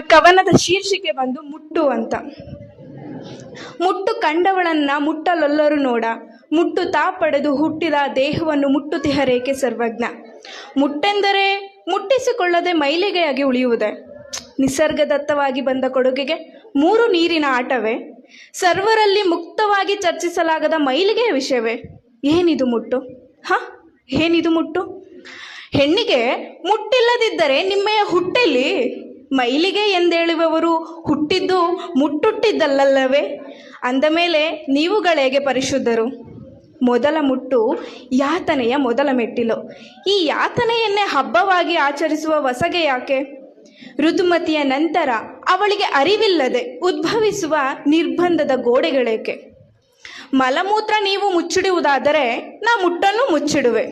ಕವನದ ಶೀರ್ಷಿಕೆ ಬಂದು ಮುಟ್ಟು ಅಂತ. ಮುಟ್ಟು ಕಂಡವಳನ್ನ ಮುಟ್ಟಲೊಲ್ಲರು ನೋಡ. ಮುಟ್ಟು ತಾ ಪಡೆದು ಹುಟ್ಟಿದ ದೇಹವನ್ನು ಮುಟ್ಟುತಿಹರೇಕೆ ಸರ್ವಜ್ಞ. ಮುಟ್ಟೆಂದರೆ ಮುಟ್ಟಿಸಿಕೊಳ್ಳದೆ ಮೈಲಿಗೆಯಾಗಿ ಉಳಿಯುವುದೇ. ನಿಸರ್ಗದತ್ತವಾಗಿ ಬಂದ ಕೊಡುಗೆಗೆ ಮೂರು ನೀರಿನ ಆಟವೇ. ಸರ್ವರಲ್ಲಿ ಮುಕ್ತವಾಗಿ ಚರ್ಚಿಸಲಾಗದ ಮೈಲಿಗೆಯ ವಿಷಯವೇ. ಏನಿದು ಮುಟ್ಟು? ಹ? ಏನಿದು ಮುಟ್ಟು? ಹೆಣ್ಣಿಗೆ ಮುಟ್ಟಿಲ್ಲದಿದ್ದರೆ ನಿಮ್ಮೆಯ ಹುಟ್ಟೆಲ್ಲಿ? ಮೈಲಿಗೆ ಎಂದೇಳುವವರು? ಹುಟ್ಟಿದ್ದು ಮುಟ್ಟುಟ್ಟಿದ್ದಲ್ಲವೇ ಅಂದ ಮೇಲೆ ನೀವುಗಳೇಗೆ ಪರಿಶುದ್ಧರು. ಮೊದಲ ಮುಟ್ಟು ಯಾತನೆಯ ಮೊದಲ ಮೆಟ್ಟಿಲು. ಈ ಯಾತನೆಯನ್ನೇ ಹಬ್ಬವಾಗಿ ಆಚರಿಸುವ ವಸಗೆ ಯಾಕೆ? ಋತುಮತಿಯ ನಂತರ ಅವಳಿಗೆ ಅರಿವಿಲ್ಲದೆ ಉದ್ಭವಿಸುವ ನಿರ್ಬಂಧದ ಗೋಡೆಗಳೇಕೆ? ಮಲಮೂತ್ರ ನೀವು ಮುಚ್ಚಿಡುವುದಾದರೆ ನಾ ಮುಟ್ಟನ್ನು ಮುಚ್ಚಿಡುವೆ.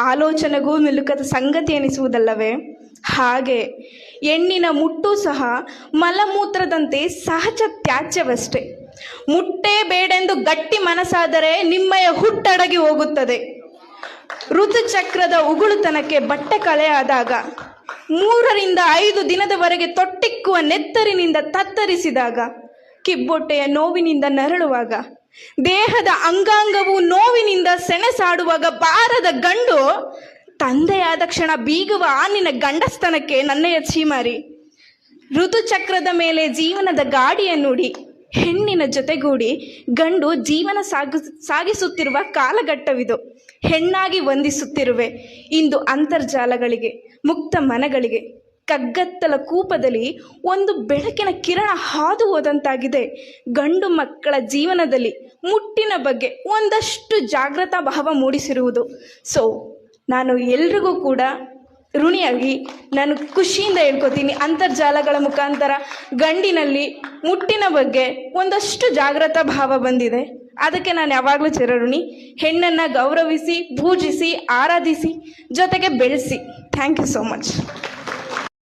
ಆಲೋಚನೆಗೂ ಮಿಲುಕದ ಸಂಗತಿ ಎನಿಸುವುದಲ್ಲವೇ? ಹಾಗೆ ಹೆಣ್ಣಿನ ಮುಟ್ಟು ಸಹ ಮಲಮೂತ್ರದಂತೆ ಸಹಜ ತ್ಯಾಜ್ಯವಷ್ಟೇ. ಮುಟ್ಟೇ ಬೇಡೆಂದು ಗಟ್ಟಿ ಮನಸ್ಸಾದರೆ ನಿಮ್ಮಯ ಹುಟ್ಟಡಗಿ ಹೋಗುತ್ತದೆ. ಋತುಚಕ್ರದ ಉಗುಳುತನಕ್ಕೆ ಬಟ್ಟೆ ಕಲೆಯಾದಾಗ ಮೂರರಿಂದ ಐದು ದಿನದವರೆಗೆ ತೊಟ್ಟಿಕ್ಕುವ ನೆತ್ತರಿನಿಂದ ತತ್ತರಿಸಿದಾಗ ಕಿಬ್ಬೊಟ್ಟೆಯ ನೋವಿನಿಂದ ನರಳುವಾಗ, ದೇಹದ ಅಂಗಾಂಗವು ನೋವಿನಿಂದ ಸೆಣಸಾಡುವಾಗ ಬಾರದ ಗಂಡು ತಂದೆಯಾದ ಕ್ಷಣ ಬೀಗುವ ಆ ನಿನ್ನ ಗಂಡಸ್ತನಕ್ಕೆ ನನ್ನೆಯ ಚೀಮಾರಿ ಋತುಚಕ್ರದ ಮೇಲೆ ಜೀವನದ ಗಾಡಿಯನ್ನುಡಿ ಹೆಣ್ಣಿನ ಜೊತೆಗೂಡಿ ಗಂಡು ಜೀವನ ಸಾಗ, ಸಾಗಿಸುತ್ತಿರುವ ಕಾಲಘಟ್ಟವಿದು. ಹೆಣ್ಣಾಗಿ ವಂದಿಸುತ್ತಿರುವೆ ಇಂದು ಅಂತರ್ಜಾಲಗಳಿಗೆ, ಮುಕ್ತ ಮನಗಳಿಗೆ. ಕಗ್ಗತ್ತಲ ಕೂಪದಲ್ಲಿ ಒಂದು ಬೆಳಕಿನ ಕಿರಣ ಹಾದು ಹೋದಂತಾಗಿದೆ. ಗಂಡು ಮಕ್ಕಳ ಜೀವನದಲ್ಲಿ ಮುಟ್ಟಿನ ಬಗ್ಗೆ ಒಂದಷ್ಟು ಜಾಗೃತ ಭಾವ ಮೂಡಿಸಿರುವುದು. ಸೊ ನಾನು ಎಲ್ರಿಗೂ ಕೂಡ ಋಣಿಯಾಗಿ ನಾನು ಖುಷಿಯಿಂದ ಹೇಳ್ಕೊತೀನಿ ಅಂತರ್ಜಾಲಗಳ ಮುಖಾಂತರ ಗಂಡಿನಲ್ಲಿ ಮುಟ್ಟಿನ ಬಗ್ಗೆ ಒಂದಷ್ಟು ಜಾಗೃತ ಭಾವ ಬಂದಿದೆ. ಅದಕ್ಕೆ ನಾನು ಯಾವಾಗಲೂ ಚಿರಋಣಿ. ಹೆಣ್ಣನ್ನು ಗೌರವಿಸಿ, ಪೂಜಿಸಿ, ಆರಾಧಿಸಿ, ಜೊತೆಗೆ ಬೆಳೆಸಿ. Thank you so much